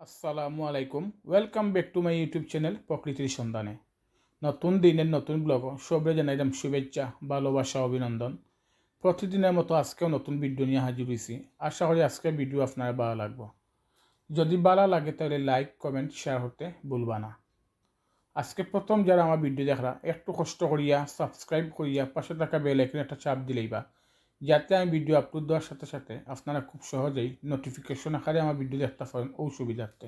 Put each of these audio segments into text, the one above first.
আসসালামু আলাইকুম। Welcome back to my YouTube channel প্রকৃতির সন্ধানে। নতুন দিনের নতুন ব্লগ সবে জানাইলাম শুভেচ্ছা, ভালোবাসা, অভিনন্দন। প্রতিদিনের মতো আজকেও নতুন ভিডিও নিয়ে হাজির হয়েছি আশা করি আজকের ভিডিও আপনার ভালো লাগবে। যদি ভালো লাগে তাহলে লাইক কমেন্ট শেয়ার হতে ভুলবা না। আজকে প্রথম যারা আমার ভিডিও দেখরা, একটু কষ্ট করিয়া সাবস্ক্রাইব করিয়া, পাশে থাকা বেল একটা চাপ দিলেই বা। যাতে আমি ভিডিও আপলোড দেওয়ার সাথে সাথে আপনারা খুব সহজেই নোটিফিকেশন আকারে আমার ভিডিও দেখতে পারেন ও সুবিধার্থে।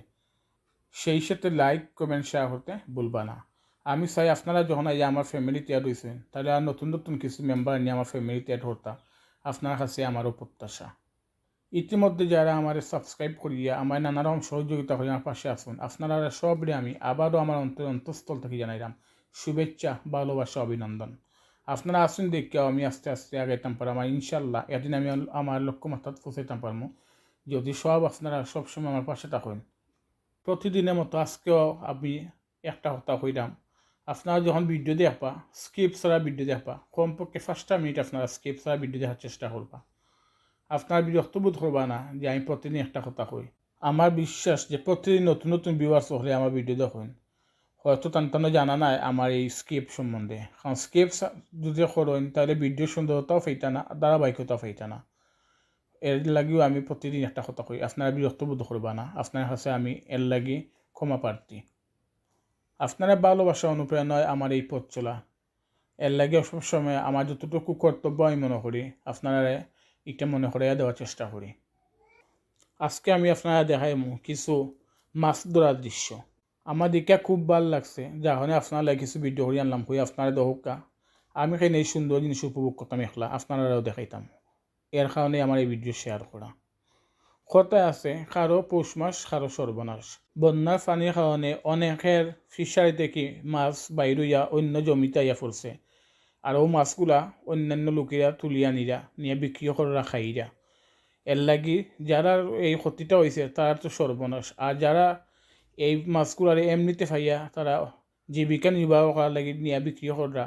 সেই সাথে লাইক কমেন্ট শেয়ার হতে ভুলবা না। আমি চাই আপনারা যখন এই আমার ফ্যামিলিতে অ্যাড হয়েছেন তাহলে আর নতুন নতুন কিছু মেম্বার নিয়ে আমার ফ্যামিলিতে অ্যাড হতা আপনার কাছে আমারও প্রত্যাশা। ইতিমধ্যে যারা আমার সাবস্ক্রাইব করিয়া আমার নানা রকম সহযোগিতা করে আমার পাশে আসুন আপনারা সবরে আমি আবারও আমার অন্তর অন্তঃস্থল থেকে জানাইলাম, শুভেচ্ছা, ভালোবাসা, অভিনন্দন। আপনারা আসুন দেখেও আমি আস্তে আস্তে আগাইতাম পারো আমার ইনশাল্লাহ এদিন আমি আমার লক্ষ্যমাত্রাত পৌঁছাইতাম পারব। যদি সব আপনারা সবসময় আমার পাশে থাকেন, প্রতিদিনের মতো আজকেও আমি একটা কথা কইলাম আপনারা যখন ভিডিও দেখবা স্কিপ ছাড়া ভিডিও দেখবা, কমপক্ষে পাঁচটা মিনিট আপনারা স্কিপ ছাড়া ভিডিও দেখার চেষ্টা করবা। আপনার বিরক্ত বোধ করবা না যে আমি প্রতিদিন একটা কথা কই। আমার বিশ্বাস যে প্রতিদিন নতুন নতুন ভিউয়ার্স হলে আমার ভিডিও দেখেন। হয়তো তান্তানো জানা নাই আমার এই স্কেপ সম্বন্ধে। কারণ স্কেপ যদি করেন তাহলে ভিডিও সুন্দরতাও ফাইতা না ধারাবাহিকতাও ফাইতা না। এর লাগিও আমি প্রতিদিন একটা কথা কই আপনারা বিরক্ত বোধ করবা না। আপনার কাছে আমি এর লাগি ক্ষমা প্রার্থী আপনারা ভালোবাসা অনুপ্রেরণায় আমার এই পথ চলা। এর লাগে সবসময় আমার যতটুকু কর্তব্য আমি মনে করি আপনারা এটা মনে করে দেওয়ার চেষ্টা করি। আজকে আমি আপনারা দেখাইমু কিছু মাছ ধরার দৃশ্য। আমার দিকে খুব ভালো লাগছে। যখন আপনার লাগে কিছু ভিডিও করে আনলাম কই আপনারা দহকা আমি খাই এই সুন্দর জিনিস উপভোগ করতাম একলা আপনারাও দেখাইতাম এর কারণে আমার এই ভিডিও শেয়ার করা কথায় আছে কারও পৌষ মাস কারও সর্বনাশ বন্যার পানির কারণে অনেকের ফিশারি থেকে মাছ বাইরইয়া অন্য জমিতে আইয়া পড়ছে আর ও মাছগুলা অন্যান্য লোকেরা তুলিয়া নিরা নিয়ে বিক্রি করা খাইরা এর লাগি যারা এই ক্ষতিটা হয়েছে তারা তো সর্বনাশ আর যারা এই মাছগুলার এমনিতে ফাইয়া তারা জীবিকা নির্বাহ করার লাগি নিয়া বিক্রি করা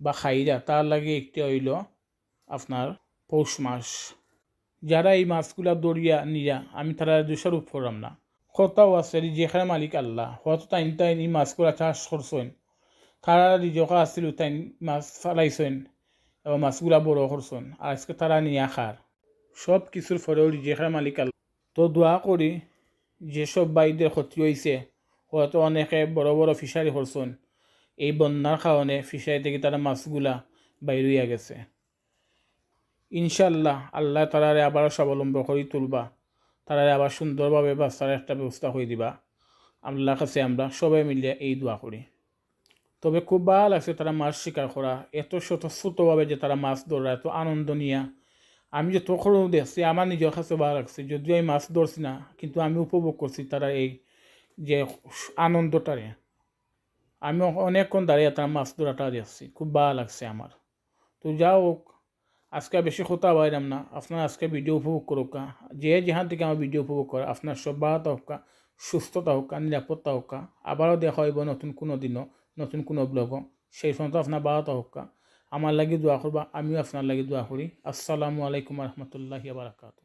বা খাইরা তার লাগে একটি হইল আপনার পৌষ মাস যারা এই মাছগুলা দরিয়া নিয়া আমি তারা দোষারোপ করলাম না। কথাও আছে যেখানে মালিক আল্লাহ। হয়তো তাইন তাইন এই মাছগুলা চাষ করছেন তারা রিজকা আসছিল তাই মাছ ফালাইছেন এবং মাছগুলা বড় করছেন আজকে তারা নিয়া খার সব কিছুর ফলেও যেখানে মালিক আল্লাহ। তো দোয়া করি যেসব বাইদের ক্ষতি হয়েছে হয়তো অনেকে বড় বড় ফিশারি করছেন। এই বন্যার কারণে ফিশারি থেকে তারা মাছগুলা বাইর হইয়া গেছে। ইনশাল্লাহ আল্লাহ তারারে আবার স্বাবলম্ব করে তুলবা। তারারে আবার সুন্দরভাবে বাচ্চার একটা ব্যবস্থা করে দিবা। আল্লাহ কাছে আমরা সবাই মিলে এই দোয়া করি। তবে খুব ভালো লাগছে তারা মাছ শিকার করা। এত স্বতঃস্ফূর্তভাবে যে তারা মাছ ধরা এত আনন্দ নিয়া আমি যে তখন দেখছি আমার নিজের কাছে ভালো লাগছে। যদিও আমি মাছ ধরছি না, কিন্তু আমি উপভোগ করছি তারা এই যে আনন্দটারে। আমি অনেকক্ষণ দাঁড়িয়ে তার মাছ ধরাটা দেখছি খুব ভালো লাগছে আমার। তো যা হোক, আজকে বেশি কথা বাইরাম না। আপনার আজকে ভিডিও উপভোগ করুক যে যেখান থেকে আমার ভিডিও উপভোগ করে, আপনার সব বাড়াতে হোক সুস্থতা হোক নিরাপত্তা হোক আবারও দেখা হইব নতুন কোনো দিনও, নতুন কোনো ব্লগও সেই সময় তো আপনার বাড়াতে হোক আমার লাগি দোয়া করবা আমিও আপনার লাগি দোয়া করি। আসসালামু আলাইকুম রহমতুল্লাহ বারাকাতু